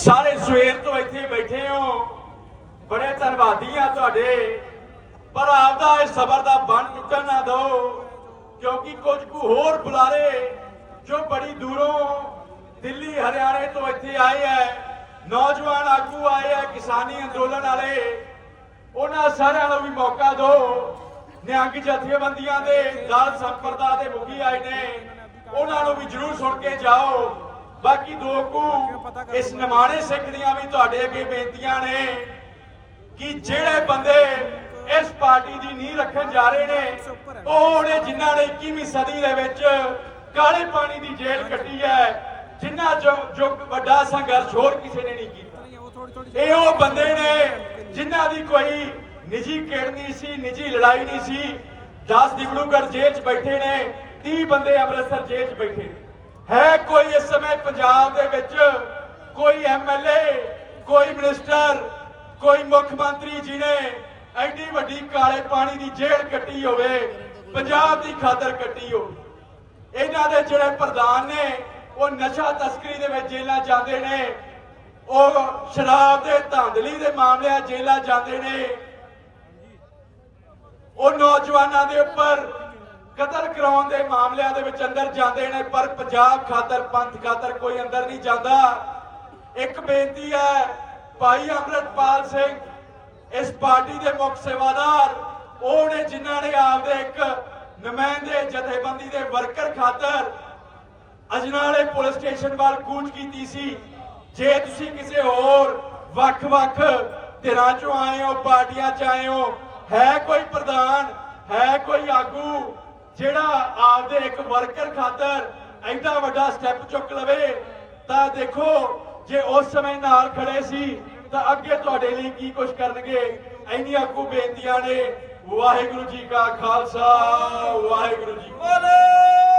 ਸਾਰੇ ਸਵੇਰ ਤੋਂ ਇੱਥੇ ਬੈਠੇ ਹੋ। ਬੜੇ ਧੰਨਵਾਦੀ ਆ ਤੁਹਾਡੇ। ਪਰ ਆਪਦਾ ਇਹ ਸਬਰ ਦਾ ਬੰਨ ਟੁੱਟਣ ਨਾ ਦਿਓ, ਕਿਉਂਕਿ ਕੁਝ ਕੁ ਹੋਰ ਬੁਲਾਰੇ ਜੋ ਬੜੀ ਦੂਰੋਂ ਦਿੱਲੀ, ਹਰਿਆਣੇ ਤੋਂ ਇੱਥੇ ਆਏ ਐ, ਨੌਜਵਾਨ ਆਗੂ ਆਏ ਐ, ਕਿਸਾਨੀ ਅੰਦੋਲਨ ਵਾਲੇ, ਉਹਨਾਂ ਸਾਰਿਆਂ ਨੂੰ ਵੀ ਮੌਕਾ ਦਿਓ। ਨਿਹੰਗ ਜਥੇਬੰਦੀਆਂ ਦੇ ਦਲ ਸੰਪਰਦਾ ਦੇ ਮੁਖੀ ਆਏ ਨੇ, ਉਹਨਾਂ ਨੂੰ ਵੀ ਜਰੂਰ ਸੁਣ ਕੇ ਜਾਓ। ਬਾਕੀ ਦੋ ਕੁ ਇਸ ਨਿਮਾਣੇ ਸਿੱਖ ਦੀਆਂ ਵੀ ਤੁਹਾਡੇ ਅੱਗੇ ਬੇਨਤੀਆਂ ਨੇ ਕਿ ਜਿਹੜੇ ਬੰਦੇ ਇਸ ਪਾਰਟੀ ਦੀ ਨੀਂਹ ਰੱਖਣ ਜਾ ਰਹੇ ਨੇ, ਉਹ ਨੇ ਜਿਨ੍ਹਾਂ ਨੇ 21ਵੀਂ ਸਦੀ ਦੇ ਵਿੱਚ ਕਾਲੇ ਪਾਣੀ ਦੀ ਜੇਲ੍ਹ ਕੱਟੀ ਹੈ, ਜਿਨ੍ਹਾਂ ਜੋ ਵੱਡਾ ਸੰਘਰਸ਼ ਹੋਰ ਕਿਸੇ ਨੇ ਨਹੀਂ ਕੀਤਾ। ਇਹ ਉਹ ਬੰਦੇ ਨੇ ਜਿਨ੍ਹਾਂ ਦੀ ਕੋਈ ਨਿੱਜੀ ਕਿੜ ਨਹੀਂ ਸੀ, ਨਿੱਜੀ ਲੜਾਈ ਨਹੀਂ ਸੀ। 10 ਦਿਬੜੂਗੜ ਜੇਲ੍ਹ 'ਚ ਬੈਠੇ ਨੇ 30 ਬੰਦੇ ਅੰਮ੍ਰਿਤਸਰ ਜੇਲ੍ਹ 'ਚ ਬੈਠੇ ਨੇ। ਹੈ ਕੋਈ ਇਸ ਸਮੇਂ ਪੰਜਾਬ ਦੇ ਵਿੱਚ? ਕੋਈ ਐਮਐਲਏ ਕੋਈ ਮਿਨਿਸਟਰ ਕੋਈ ਮੁੱਖ ਮੰਤਰੀ ਜਿਹਨੇ ਐਡੀ ਵੱਡੀ ਕਾਲੇ ਪਾਣੀ ਦੀ ਜੇਲ੍ਹ ਕੱਟੀ ਹੋਵੇ, ਪੰਜਾਬ ਦੀ ਖਾਤਰ ਕੱਟੀ ਹੋਵੇ। ਇਹਨਾਂ ਦੇ ਜਿਹੜੇ ਪ੍ਰਧਾਨ ਨੇ, ਉਹ ਨਸ਼ਾ ਤਸਕਰੀ ਦੇ ਵਿੱਚ ਜੇਲ੍ਹਾਂ ਜਾਂਦੇ ਨੇ, ਉਹ ਸ਼ਰਾਬ ਦੇ ਧਾਂਦਲੀ ਦੇ ਮਾਮਲਿਆਂ 'ਚ ਜੇਲ੍ਹਾਂ ਜਾਂਦੇ ਨੇ। ਉਹ ਨੌਜਵਾਨਾਂ ਦੇ ਉੱਪਰ ਕਤਲ ਕਰਾਉਣ ਦੇ ਮਾਮਲਿਆਂ ਦੇ ਵਿੱਚ ਅੰਦਰ ਜਾਂਦੇ ਨੇ, ਪਰ ਪੰਜਾਬ ਖਾਤਰ, ਪੰਥ ਖਾਤਰ ਕੋਈ ਅੰਦਰ ਨਹੀਂ ਜਾਂਦਾ। ਇੱਕ ਬੇਨਤੀ ਹੈ, ਭਾਈ ਅੰਮ੍ਰਿਤਪਾਲ ਸਿੰਘ, ਇਸ ਪਾਰਟੀ ਦੇ ਮੁੱਖ ਸੇਵਾਦਾਰ, ਉਹ ਨੇ ਜਿਨ੍ਹਾਂ ਨੇ ਆਪਦੇ ਇੱਕ ਨੁਮਾਇੰਦੇ, ਜਥੇਬੰਦੀ ਦੇ ਵਰਕਰ ਖਾਤਰ ਅਜਨਾਲੇ ਪੁਲਿਸ ਸਟੇਸ਼ਨ ਵੱਲ ਕੂਚ ਕੀਤੀ ਸੀ। ਜੇ ਤੁਸੀਂ ਕਿਸੇ ਹੋਰ ਵੱਖ-ਵੱਖ ਧਿਰਾਂ ਚੋਂ ਆਏ ਹੋ, ਪਾਰਟੀਆਂ ਚ ਆਏ ਹੋ, ਹੈ ਕੋਈ ਪ੍ਰਧਾਨ, ਹੈ ਕੋਈ ਆਗੂ ਜਿਹੜਾ ਆਪਦੇ ਇੱਕ ਵਰਕਰ ਖਾਤਰ ਐਡਾ ਵੱਡਾ ਸਟੈਪ ਚੁੱਕ ਲਵੇ, ਤਾਂ ਦੇਖੋ, ਜੇ ਉਸ ਸਮੇਂ ਨਾਲ ਖੜੇ ਸੀ, ਤਾਂ ਅੱਗੇ ਤੁਹਾਡੇ ਲਈ ਕੀ ਕੁਝ ਕਰਨਗੇ? ਇੰਨੀਆਂ ਕੁ ਬੇਨਤੀਆਂ ਨੇ। ਵਾਹਿਗੁਰੂ ਜੀ ਕਾ ਖਾਲਸਾ, ਵਾਹਿਗੁਰੂ ਜੀ ਕੀ ਫਤਿਹ।